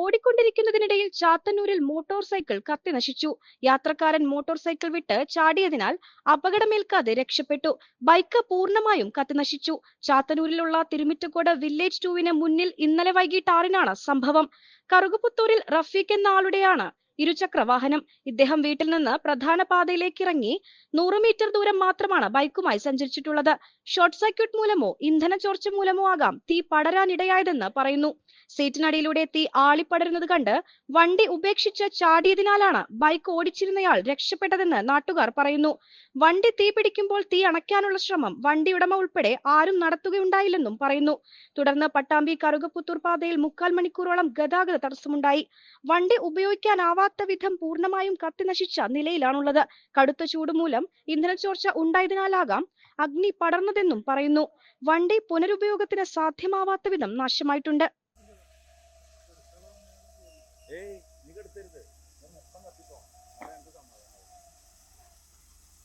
ഓടിക്കൊണ്ടിരിക്കുന്നതിനിടയിൽ ചാത്തന്നൂരിൽ motor cycle കത്തി നശിച്ചു. യാത്രക്കാരൻ മോട്ടോർ സൈക്കിൾ വിട്ട് ചാടിയതിനാൽ അപകടമേൽക്കാതെ രക്ഷപ്പെട്ടു. ബൈക്ക് പൂർണമായും കത്തി നശിച്ചു. ചാത്തന്നൂരിലുള്ള തിരുമിറ്റക്കോട് വില്ലേജ് ടൂവിന് മുന്നിൽ ഇന്നലെ വൈകിട്ട് ആറിനാണ് സംഭവം. കറുകുപുത്തൂരിൽ റഫീഖ് എന്ന ആളുടെയാണ് ഇരുചക്ര വാഹനം ഇദ്ദേഹം വീട്ടിൽ നിന്ന് പ്രധാന പാതയിലേക്ക് ഇറങ്ങി നൂറ് മീറ്റർ ദൂരം മാത്രമാണ് ബൈക്കുമായി സഞ്ചരിച്ചിട്ടുള്ളത്. ഷോർട്ട് സർക്യൂട്ട് മൂലമോ ഇന്ധന ചോർച്ച മൂലമോ ആകാം തീ പടരാനിടയായതെന്ന് പറയുന്നു. സീറ്റിനടിയിലൂടെ തീ ആളിപ്പടരുന്നത് കണ്ട് വണ്ടി ഉപേക്ഷിച്ച് ചാടിയതിനാലാണ് ബൈക്ക് ഓടിച്ചിരുന്നയാൾ രക്ഷപ്പെട്ടതെന്ന് നാട്ടുകാർ പറയുന്നു. വണ്ടി തീ പിടിക്കുമ്പോൾ തീ അണയ്ക്കാനുള്ള ശ്രമം വണ്ടി ഉടമ ഉൾപ്പെടെ ആരും നടത്തുകയുണ്ടായില്ലെന്നും പറയുന്നു. തുടർന്ന് പട്ടാമ്പി കറുകപ്പുത്തൂർ പാതയിൽ മുക്കാൽ മണിക്കൂറോളം ഗതാഗത തടസ്സമുണ്ടായി. വണ്ടി ഉപയോഗിക്കാനാവാത്ത വിധം പൂർണമായും കത്തി നശിച്ച നിലയിലാണുള്ളത്. കടുത്ത ചൂട് മൂലം ഇന്ധനച്ചോർച്ച ഉണ്ടായതിനാലാകാം അഗ്നി പടർന്നതെന്നും പറയുന്നു. വണ്ടി പുനരുപയോഗത്തിന് സാധ്യമാവാത്ത വിധം നാശമായിട്ടുണ്ട്.